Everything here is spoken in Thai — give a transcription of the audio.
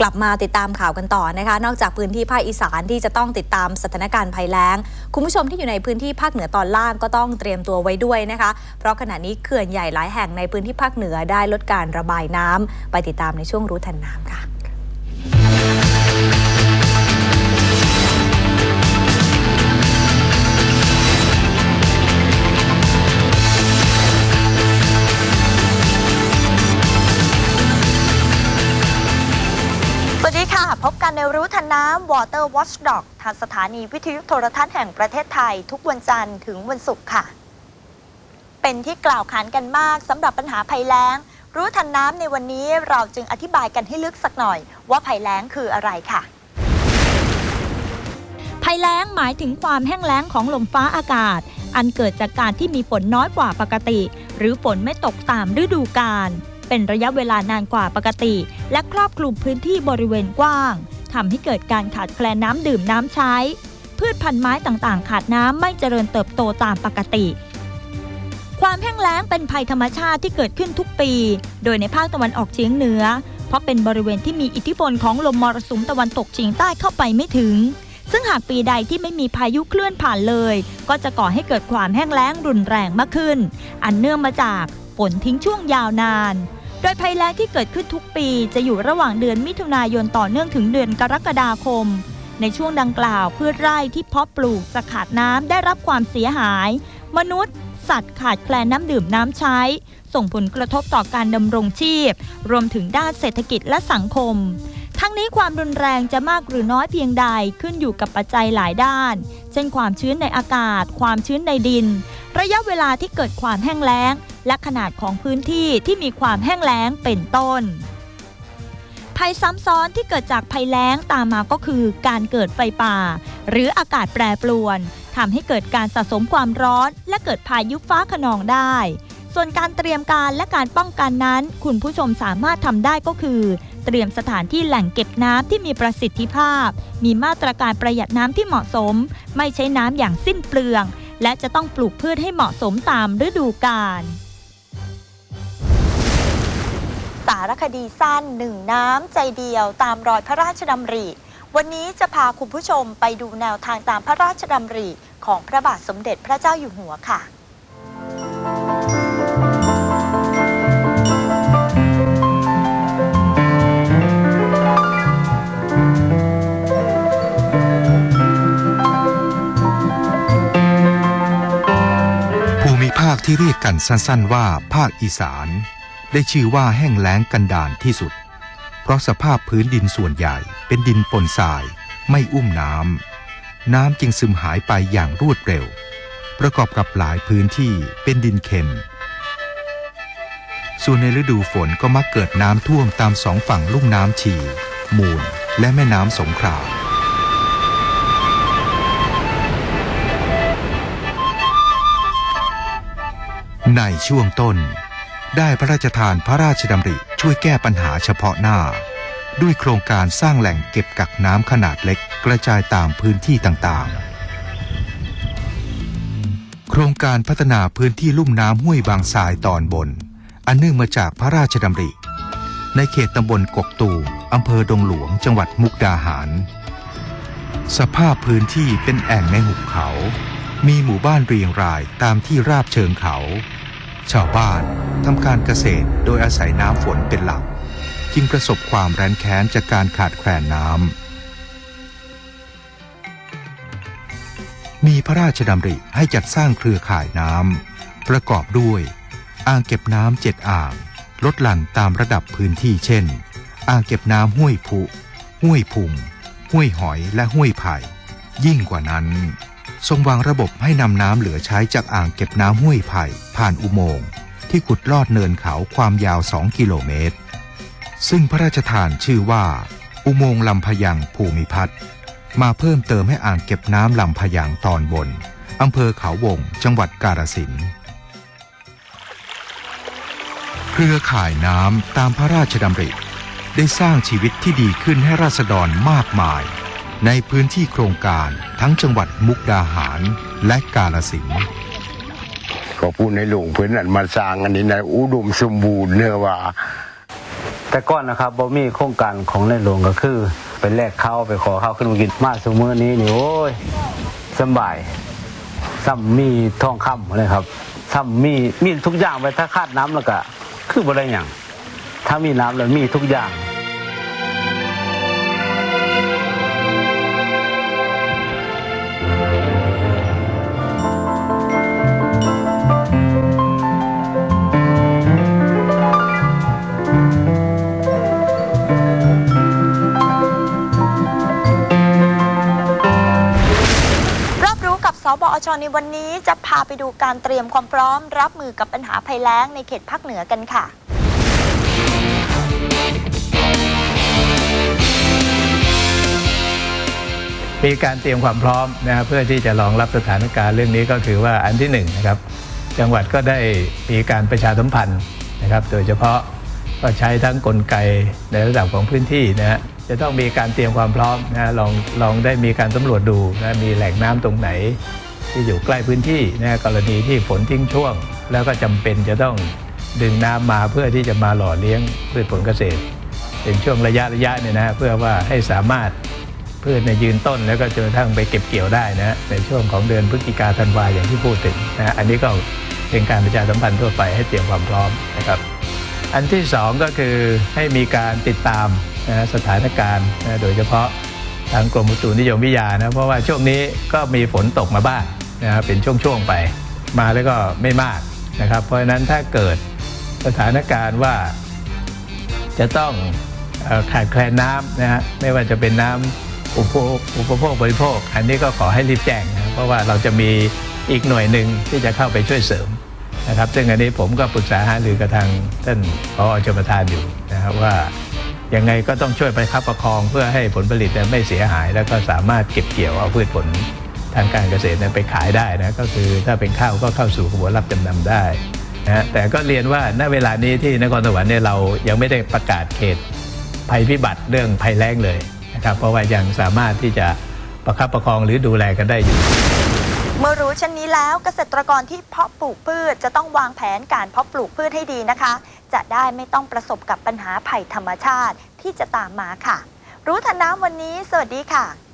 กลับมาติดตามข่าวกันต่อนะคะ นอกจากพื้นที่ภาคอีสานที่จะต้องติดตามสถานการณ์ภัยแล้ง คุณผู้ชมที่อยู่ในพื้นที่ภาคเหนือตอนล่างก็ต้องเตรียมตัวไว้ด้วยนะคะ เพราะขณะนี้เขื่อนใหญ่หลายแห่งในพื้นที่ภาคเหนือได้ลดการระบายน้ำไปติดตามในช่วงรู้ทันน้ำค่ะ ค่ะ พบกันในรู้ทันน้ำ Water Watchdog ทางสถานีวิทยุโทรทัศน์แห่งประเทศไทย ทุกวันจันทร์ถึงวันศุกร์ค่ะ เป็นที่กล่าวขานกันมากสำหรับปัญหาภัยแล้ง รู้ทันน้ำในวันนี้เราจึงอธิบายกันให้ลึกสักหน่อย ว่าภัยแล้งคืออะไรค่ะภัยแล้งหมายถึงความแห้งแล้งของลมฟ้าอากาศ อันเกิดจากการที่มีฝนน้อยกว่าปกติ หรือฝนไม่ตกตามฤดูกาล เป็นระยะเวลานานกว่าปกติ และครอบคลุมพื้นที่บริเวณกว้างทำให้เกิดการขาดแคลนน้ำดื่มน้ำใช้ พืชพันธุ์ไม้ต่างๆ ขาดน้ำไม่เจริญเติบโตตามปกติ ความแห้งแล้งเป็นภัยธรรมชาติที่เกิดขึ้นทุกปี โดยในภาคตะวันออกเฉียงเหนือ เพราะเป็นบริเวณที่มีอิทธิพลของลมมรสุมตะวันตกเฉียงใต้เข้าไปไม่ถึง ซึ่งหากปีใดที่ไม่มีพายุเคลื่อนผ่านเลย ก็จะก่อให้เกิดความแห้งแล้งรุนแรงมากขึ้น อันเนื่องมาจากฝนทิ้งช่วงยาวนาน ดยภัยแล้งที่เกิดขึ้นทุกปีจะอยู่ระหว่างเดือนมิถุนายนต่อเนื่องถึงเดือนกรกฎาคม ในช่วงดังกล่าวพืชไร่ที่เพาะปลูกจะขาดน้ำได้รับความเสียหาย มนุษย์ สัตว์ขาดแคลนน้ำดื่มน้ำใช้ ส่งผลกระทบต่อการดำรงชีพ รวมถึงด้านเศรษฐกิจและสังคม ทั้งนี้ความรุนแรงจะมากหรือน้อยเพียงใดขึ้นอยู่กับปัจจัยหลายด้าน เช่นความชื้นในอากาศ ความชื้นในดิน ระยะเวลาที่เกิดความแห้งแล้ง และขนาดของพื้นที่ที่มีความแห้งแล้งเป็นต้น ภัยซ้ำซ้อนที่เกิดจากภัยแล้งตามมาก็คือ การเกิดไฟป่า หรืออากาศแปรปรวนทำให้เกิดการสะสมความร้อน และเกิดพายุฟ้าขนองได้ ส่วนการเตรียมการและการป้องกันนั้น คุณผู้ชมสามารถทำได้ก็คือ เตรียมสถานที่แหล่งเก็บน้ำที่มีประสิทธิภาพ มีมาตรการประหยัดน้ำที่เหมาะสม ไม่ใช้น้ำอย่างสิ้นเปลือง และจะต้องปลูกพืชให้เหมาะสมตามฤดูกาลารคดีสั้นหนึ่งน้ำใจเดียว ตามรอยพระราชดำริ วันนี้จะพาคุณผู้ชมไปดูแนวทางตามพระราชดำริ ของพระบาทสมเด็จพระเจ้าอยู่หัวค่ะ ภูมิภาคที่เรียกกันสั้นๆว่าภาคอีสาน ได้ชื่อว่าแห้งแล้งกันดารที่สุด เพราะสภาพพื้นดินส่วนใหญ่เป็นดินปนทราย ไม่อุ้มน้ำน้ำจึงซึมหายไปอย่างรวดเร็ว ประกอบกับหลายพื้นที่เป็นดินเค็ม ส่วนในฤดูฝนก็มักเกิดน้ำท่วมตามสองฝั่งลุ่มน้ำฉีมูลและแม่น้ำสงขลาในช่วงต้น ได้พระราชทานพระราชดำริช่วยแก้ปัญหาเฉพาะหน้า ด้วยโครงการสร้างแหล่งเก็บกักน้ำขนาดเล็กกระจายตามพื้นที่ต่างๆ โครงการพัฒนาพื้นที่ลุ่มน้ำห้วยบางทรายตอนบน อันเนื่องมาจากพระราชดำริ ในเขตตำบลกกตูอำเภอดงหลวงจังหวัดมุกดาหาร สภาพพื้นที่เป็นแอ่งในหุบเขา มีหมู่บ้านเรียงรายตามที่ราบเชิงเขา ชาวบ้านทำการเกษตรโดยอาศัยน้ำฝนเป็นหลัก จึงประสบความแร้นแค้นจากการขาดแคลนน้ำ มีพระราชดำริให้จัดสร้างเครือข่ายน้ำ ประกอบด้วย อ่างเก็บน้ำเจ็ดอ่าง ลดหลั่นตามระดับพื้นที่เช่น อ่างเก็บน้ำห้วยผุห้วยพุงห้วยหอยและห้วยไผ่ยิ่งกว่านั้น ทรงวางระบบให้นำน้ำเหลือใช้จากอ่างเก็บน้ำห้วยไผ่ ผ่านอุโมงค์ที่ขุดลอดเนินเขาความยาว 2 กิโลเมตร ซึ่งพระราชทานชื่อว่า อุโมงค์ลำพยังภูมิพัฒน์มาเพิ่มเติมให้อ่างเก็บน้ำลำพยังตอนบนอำเภอเขาวง จังหวัดกาฬสินธุ์เครือข่ายน้ำตามพระราชดำริ ได้สร้างชีวิตที่ดีขึ้นให้ราษฎรมากมาย ในพื้นที่โครงการทั้งจังหวัดมุกดาหารและกาฬสินก็พูดในหลวงเพื่อนนั่นมาสร้างอันนี้ในอุดมสมบูรณ์เนื้อว่า แต่ก่อนนะครับบ่มีโครงการของในหลวงก็คือไปแลกข้าวไปขอข้าวขึ้นมากินมาสมือนี้นี่โอ้ยสบายซ้ำมีทองคำเลยครับซ้ำมีมีทุกอย่างไปถ้าขาดน้ำแล้วก็ คือบ่ได้หยังถ้ามีน้ำแล้วมีทุกอย่าง กับสบอชในวันนี้จะพาไปดูการเตรียมความพร้อม รับมือกับปัญหาภัยแล้งในเขตภาคเหนือกันค่ะ มีการเตรียมความพร้อมนะครับเพื่อที่จะรองรับสถานการณ์เรื่องนี้ก็คือว่าอันที่หนึ่งนะครับจังหวัดก็ได้มีการประชาสัมพันธ์นะครับ โดยเฉพาะก็ใช้ทั้งกลไกในระดับของพื้นที่นะฮะ จะต้องมีการเตรียมความพร้อมนะลองลองได้มีการสำรวจดูนะมีแหล่งน้ำตรงไหน ที่อยู่ใกล้พื้นที่นะกรณีที่ฝนทิ้งช่วง แล้วก็จำเป็นจะต้องดึงน้ำมาเพื่อที่จะมาหล่อเลี้ยงพืชผลเกษตร เป็นช่วงระยะระยะเนี่ยนะเพื่อว่าให้สามารถพืชในยืนต้นแล้วก็จนกระทั่งไปเก็บเกี่ยวได้นะในช่วงของเดือนพฤศจิกาธันวาอย่างที่พูดถึงนะฮะอันนี้ก็เป็นการประชาสัมพันธ์ทั่วไปให้เตรียมความพร้อมนะครับ อันที่สองก็คือให้มีการติดตาม นะสถานการณ์นะโดยเฉพาะทางกรมอุตุนิยมวิทยานะเพราะว่าช่วงนี้ก็มีฝนตกมาบ้างนะครับเป็นช่วงๆไปมาแล้วก็ไม่มากนะครับ เพราะฉะนั้นถ้าเกิดสถานการณ์ว่าจะต้องเอ่อขาดแคลนน้ำนะฮะไม่ว่าจะเป็นน้ำอุปโภคอุปโภคบริโภค อันนี้ก็ขอให้รีบแจ้งนะเพราะว่าเราจะมีอีกหน่วยหนึ่งที่จะเข้าไปช่วยเสริมนะครับ ซึ่งอันนี้ผมก็ปรึกษาหารือกับทางท่านพอชมประทานอยู่นะครับว่า ยังไงก็ต้องช่วยไปคับประคองเพื่อให้ผลผลิตไม่เสียหาย แล้วก็สามารถเก็บเกี่ยวเอาพืชผลทางการเกษตรไปขายได้นะก็คือถ้าเป็นข้าวก็เข้าสู่กระบวนรับจำนำได้นะฮะแต่ก็เรียนว่าณเวลานี้ที่นครสวรรค์เนี่ยเรายังไม่ได้ประกาศเขตภัยพิบัติเรื่องภัยแล้งเลยนะครับเพราะว่ายังสามารถที่จะประคับประคองหรือดูแลกันได้อยู่ เมื่อรู้เช่นนี้แล้วเกษตรกรที่เพาะปลูกพืชจะต้องวางแผนการเพาะปลูกพืชให้ดีนะคะ จะได้ไม่ต้องประสบกับปัญหาภัยธรรมชาติที่จะตามมาค่ะ รู้ทันน้ำวันนี้ สวัสดีค่ะ